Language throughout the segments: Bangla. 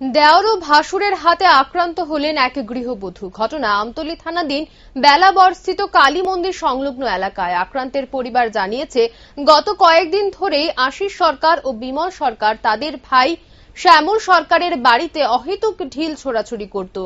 দেওর ও ভাসুরের হাতে আক্রান্ত হলেন এক গৃহবধূ। ঘটনা আমতলী থানাধীন বেলাবরস্থিত কালী মন্দির সংলগ্ন এলাকায়। আক্রান্তের পরিবার জানিয়েছে, গত কয়েকদিন ধরেই আশিস সরকার ও বিমল সরকার তাদের ভাই শ্যামল সরকারের বাড়িতে অহেতুক ঢিল ছোড়াছুড়ি করত।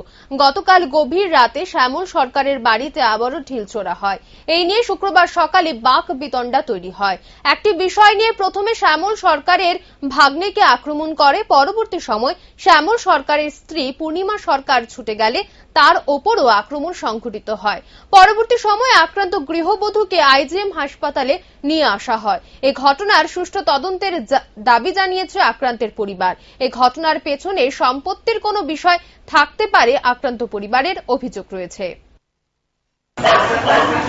গতকাল গভীর রাতে শ্যামল সরকারের বাড়িতে আবারও ঢিল ছোড়া হয়। এই নিয়ে শুক্রবার সকালে বাক বিতণ্ডা তৈরি হয়। একটি বিষয় নিয়ে প্রথমে শ্যামল সরকারের ভাগ্নেকে আক্রমণ করে। পরবর্তী সময় শ্যামল সরকারের স্ত্রী পূর্ণিমা সরকার ছুটে গেলে তার ওপরও আক্রমণ সংঘটিত হয়। পরবর্তী সময়ে আক্রান্ত গৃহবধূকে আইজিএম হাসপাতালে নিয়ে আসা হয়। এ ঘটনার সুষ্ঠু তদন্তের দাবি জানিয়েছে আক্রান্তের পরিবার। এ ঘটনার পেছনে সম্পত্তির কোনো বিষয় থাকতে পারে আক্রান্ত পরিবারের অভিযোগ রয়েছে।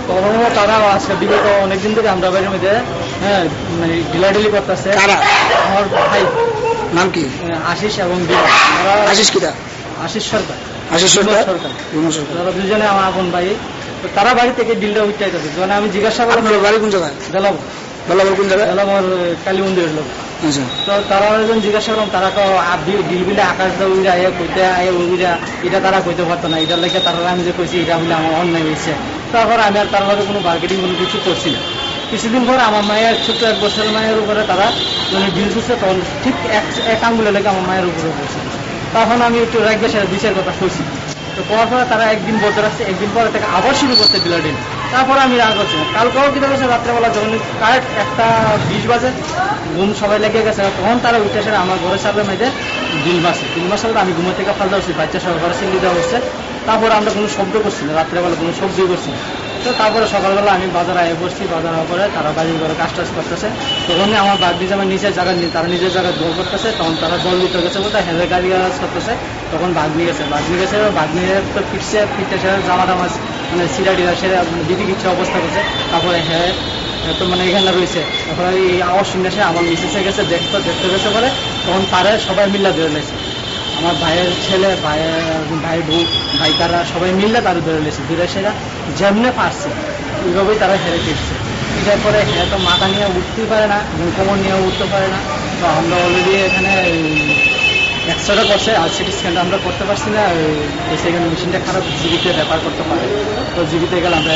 কখনো তারা আছে বিগত অনেকদিন থেকে আমরা বাড়ির মধ্যে হ্যাঁ মানে ঢিলাঢিলি করতেছে। কারা? আমার ভাই। নাম কি? আশিস এবং আশিস কিরা? আশিস সরকার। আশিস সরকার? সরকার। তারা দুজনে আমার আপন ভাই। তারা বাড়ি থেকে ডিলটা উঠাইতেছে। যখন আমি জিজ্ঞাসা করলাম বাড়ি কোন জায়গায়? কোন জায়গায়? কালী মন্দিরের লোক। তো তারা যখন জিজ্ঞাসা করলাম, তারা তো ডিল বিলে আকাশ দা উইরা আয়া কইতে আয়া উইরা, এটা তারা কইতে পারতো না এটা লেগে তারা আমি যে কইছি, এটা বলে আমার অন্যায় হয়েছে তারপর আমি আর তার কোনো মার্কেটিং কোনো কিছু করছি না। কিছুদিন পর আমার মায়ের ছোট্ট এক বছরের মায়ের উপরে তারা মানে বিল দিচ্ছে তখন ঠিক এক এক আঙ্গুলে লেগে আমার মায়ের উপরে পড়ছে। তখন আমি একটু রাখবে সেটা বিচার কথা শুনছি তো করার পরে তারা একদিন বলতে রাখছে, একদিন পরে তাকে আবার শুরু করতে বিলাডিন তারপরে আমি রাগ হচ্ছে। কালকেও কি দেখেছে? রাত্রেবেলা যখন কারেক্ট একটা বিশ বাজে, ঘুম সবাই লেগে গেছে, তখন তারা উঠে আসে আমার ঘরের সামনে মেয়েদে দিল মাসে দিল মাসে আমি ঘুমের থেকে ফালতে হচ্ছি বাচ্চা সবাই ঘরে সিঙ্গি দেওয়া হচ্ছে। তারপরে আমরা কোনো শব্দ করছি না, রাত্রেবেলা কোনো শব্দই করছি না। তো তারপরে সকালবেলা আমি বাজারে আয়ে বসছি, বাজার পরে তারা বাড়ির ঘরে কাজ টাজ করতেছে। তখনই আমার বাগদি আমার নিচের জায়গায় নি- তারা নিজের জায়গায় জল করতেছে, তখন তারা জল দিতে গেছে বলতে হেঁদে গাড়ি গাছ করতেছে, তখন বাঘ নিয়ে গেছে। বাঘ নিয়ে গেছে বাঘ নিয়ে তো ফিটছে ফিটে সে জামা টামা মানে সিরাটিরা সে দিদি কিছু অবস্থা করছে, তারপরে হ্যাঁ তো মানে এখানে রয়েছে। তারপরে এই আওয়াজ শুনে সে আমার মিসেসে গেছে, দেখতে দেখতে গেছে বলে, তখন তারা সবাই মিল্লা ধরে লেছে আমার ভাইয়ের ছেলে ভাইয়ের ভাই বউ ভাই তারা সবাই মিললে তারা ধরে লেছে ধরে সেরা যেমনে পারছে ওইভাবেই তারা হেরে ফিরছে। এটার পরে হ্যাঁ তো মাথা নিয়ে উঠতেই পারে না কোমর নিয়ে উঠতে পারে না। তো আমরা অলরেডি এখানে একশোটা করছে আর সিটি স্ক্যানটা আমরা করতে পারছি না সেখানে মেশিনটা খারাপ জিবিতে ব্যাপার করতে পারে। তো জিবিতে গেলে আমরা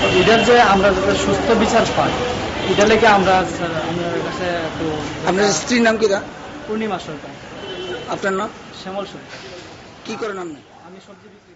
তো এটার যে আমরা যাতে সুস্থ বিচার পাই এটা লেগে আমরা আপনার কাছে আপনার স্ত্রীর নাম কিরা পূর্ণিমা সরকার। আপনার নাম? শ্যামল সরকার কি করেন আপনি? আমি সবজি বিক্রি